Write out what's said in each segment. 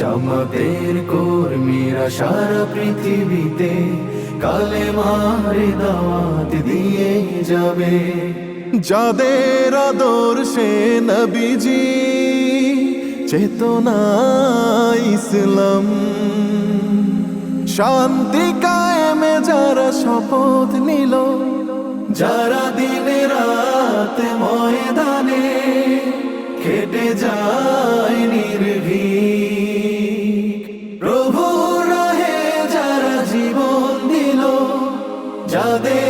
জামাতের কর্মীরা সারা পৃথিবীতে কালে মারে দাওয়াত দিয়ে যাবে। যাদের আদর্শে নবীজি চেতনা ইসলাম। শান্তি কায়েমে যারা শপথ নিল, যারা দিনে রাত ময়দানে খেটে যায় যাদের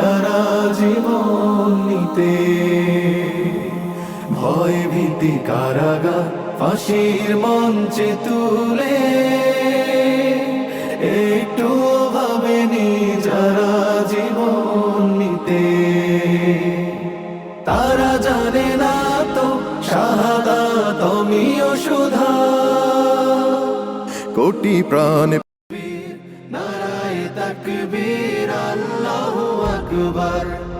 যারা জীবন নিতে ভয় ভীতি কারাগার, ফাঁসির মঞ্চে তুলে, একটু ভাবেনি যারা জীবন নিতে। তারা জানে না তো শাহাদা তুমিও সুধা, কোটি প্রাণ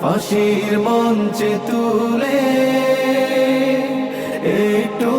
ফাঁসির মঞ্চে তুলে একটু